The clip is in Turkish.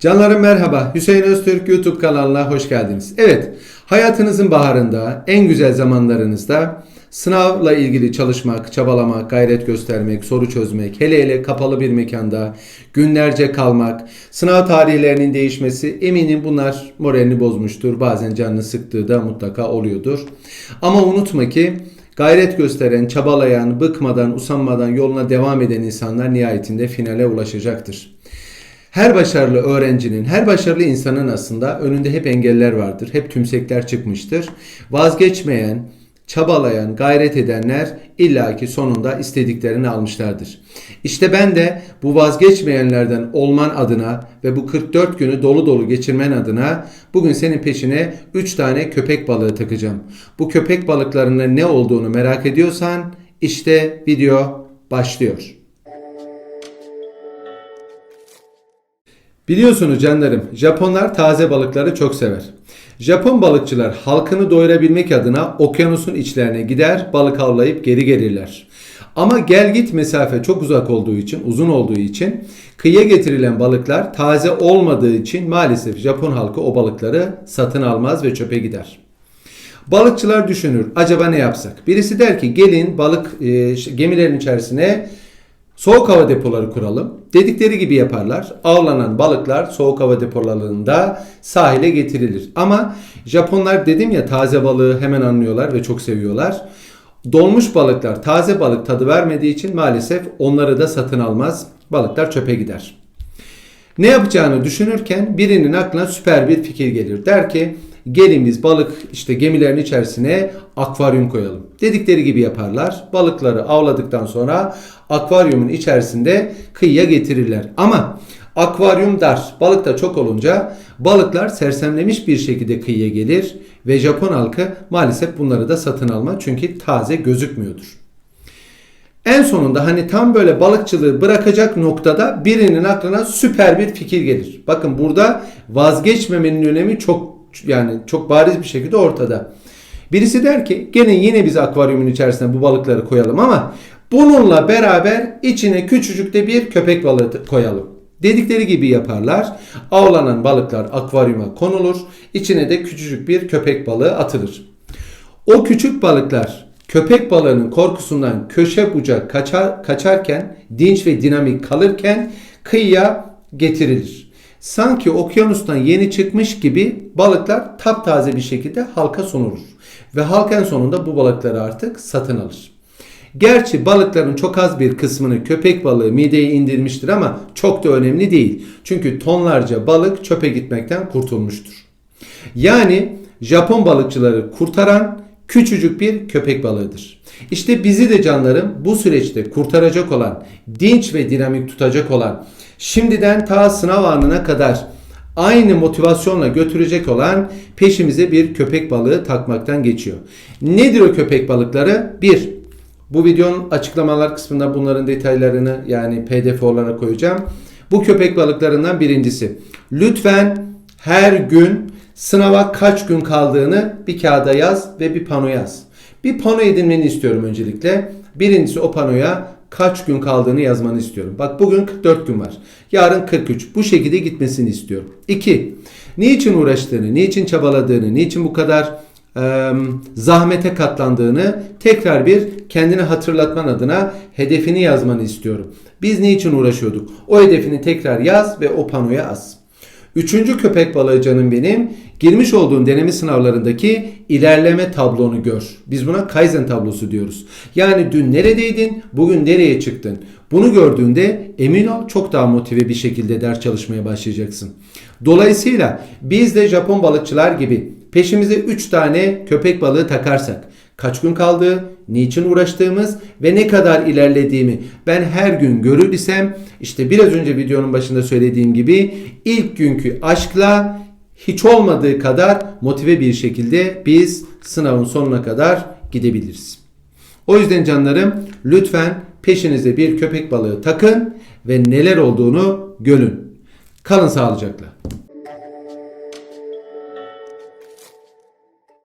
Canlarım merhaba. Hüseyin Öztürk YouTube kanalına hoş geldiniz. Evet, hayatınızın baharında, en güzel zamanlarınızda sınavla ilgili çalışmak, çabalamak, gayret göstermek, soru çözmek, hele hele kapalı bir mekanda günlerce kalmak, sınav tarihlerinin değişmesi eminim bunlar moralini bozmuştur. Bazen canını sıktığı da mutlaka oluyordur. Ama unutma ki Gayret gösteren, çabalayan, bıkmadan, usanmadan yoluna devam eden insanlar nihayetinde finale ulaşacaktır. Her başarılı öğrencinin, her başarılı insanın aslında önünde hep engeller vardır. Hep tümsekler çıkmıştır. Vazgeçmeyen, çabalayan, gayret edenler illaki sonunda istediklerini almışlardır. İşte ben de bu vazgeçmeyenlerden olman adına ve bu 44 günü dolu dolu geçirmen adına bugün senin peşine 3 tane köpek balığı takacağım. Bu köpek balıklarının ne olduğunu merak ediyorsan işte video başlıyor. Biliyorsunuz canlarım, Japonlar taze balıkları çok sever. Japon balıkçılar halkını doyurabilmek adına okyanusun içlerine gider, balık avlayıp geri gelirler. Ama gel git mesafe çok uzak olduğu için, uzun olduğu için kıyıya getirilen balıklar taze olmadığı için maalesef Japon halkı o balıkları satın almaz ve çöpe gider. Balıkçılar düşünür, acaba ne yapsak? Birisi der ki gelin balık e, gemilerin içerisine Soğuk hava depoları kuralım. Dedikleri gibi yaparlar. Avlanan balıklar soğuk hava depolarında sahile getirilir. Ama Japonlar dedim ya taze balığı hemen anlıyorlar ve çok seviyorlar. Donmuş balıklar taze balık tadı vermediği için maalesef onları da satın almaz. Balıklar çöpe gider. Ne yapacağını düşünürken birinin aklına süper bir fikir gelir. Der ki gelin biz balık işte gemilerin içerisine akvaryum koyalım. Dedikleri gibi yaparlar. Balıkları avladıktan sonra akvaryumun içerisinde kıyıya getirirler. Ama akvaryum dar. Balık da çok olunca balıklar sersemlemiş bir şekilde kıyıya gelir ve Japon halkı maalesef bunları da satın alma çünkü taze gözükmüyordur. En sonunda hani tam böyle balıkçılığı bırakacak noktada birinin aklına süper bir fikir gelir. Bakın burada vazgeçmemenin önemi çok yani çok bariz bir şekilde ortada. Birisi der ki gelin yine biz akvaryumun içerisine bu balıkları koyalım ama bununla beraber içine küçücük de bir köpek balığı koyalım. Dedikleri gibi yaparlar. Avlanan balıklar akvaryuma konulur. İçine de küçücük bir köpek balığı atılır. O küçük balıklar köpek balığının korkusundan köşe bucak kaçar, kaçarken dinç ve dinamik kalırken kıyıya getirilir. Sanki okyanustan yeni çıkmış gibi balıklar taptaze bir şekilde halka sunulur. Ve halk en sonunda bu balıkları artık satın alır. Gerçi balıkların çok az bir kısmını köpek balığı mideye indirmiştir ama çok da önemli değil. Çünkü tonlarca balık çöpe gitmekten kurtulmuştur. Yani Japon balıkçıları kurtaran küçücük bir köpek balığıdır. İşte bizi de canlarım bu süreçte kurtaracak olan, dinç ve dinamik tutacak olan, şimdiden ta sınav anına kadar aynı motivasyonla götürecek olan peşimize bir köpek balığı takmaktan geçiyor. Nedir o köpek balıkları? 1. Bu videonun açıklamalar kısmında bunların detaylarını yani pdf olarak koyacağım. Bu köpek balıklarından birincisi. Lütfen her gün sınava kaç gün kaldığını bir kağıda yaz ve bir pano yaz. Bir pano edinmeni istiyorum öncelikle. Birincisi o panoya kaç gün kaldığını yazmanı istiyorum. Bak bugün 44 gün var. Yarın 43. Bu şekilde gitmesini istiyorum. 2. Niçin uğraştığını, niçin çabaladığını, niçin bu kadar e, zahmete katlandığını tekrar bir kendine hatırlatman adına hedefini yazmanı istiyorum. Biz niçin uğraşıyorduk? O hedefini tekrar yaz ve o panoya as. Üçüncü köpek balığı canım benim. Girmiş olduğun deneme sınavlarındaki ilerleme tablonu gör. Biz buna Kaizen tablosu diyoruz. Yani dün neredeydin, bugün nereye çıktın? Bunu gördüğünde emin ol çok daha motive bir şekilde ders çalışmaya başlayacaksın. Dolayısıyla biz de Japon balıkçılar gibi peşimize 3 tane köpek balığı takarsak kaç gün kaldığı, niçin uğraştığımız ve ne kadar ilerlediğimi ben her gün görür isem işte biraz önce videonun başında söylediğim gibi ilk günkü aşkla hiç olmadığı kadar motive bir şekilde biz sınavın sonuna kadar gidebiliriz. O yüzden canlarım lütfen peşinize bir köpek balığı takın ve neler olduğunu görün. Kalın sağlıcakla.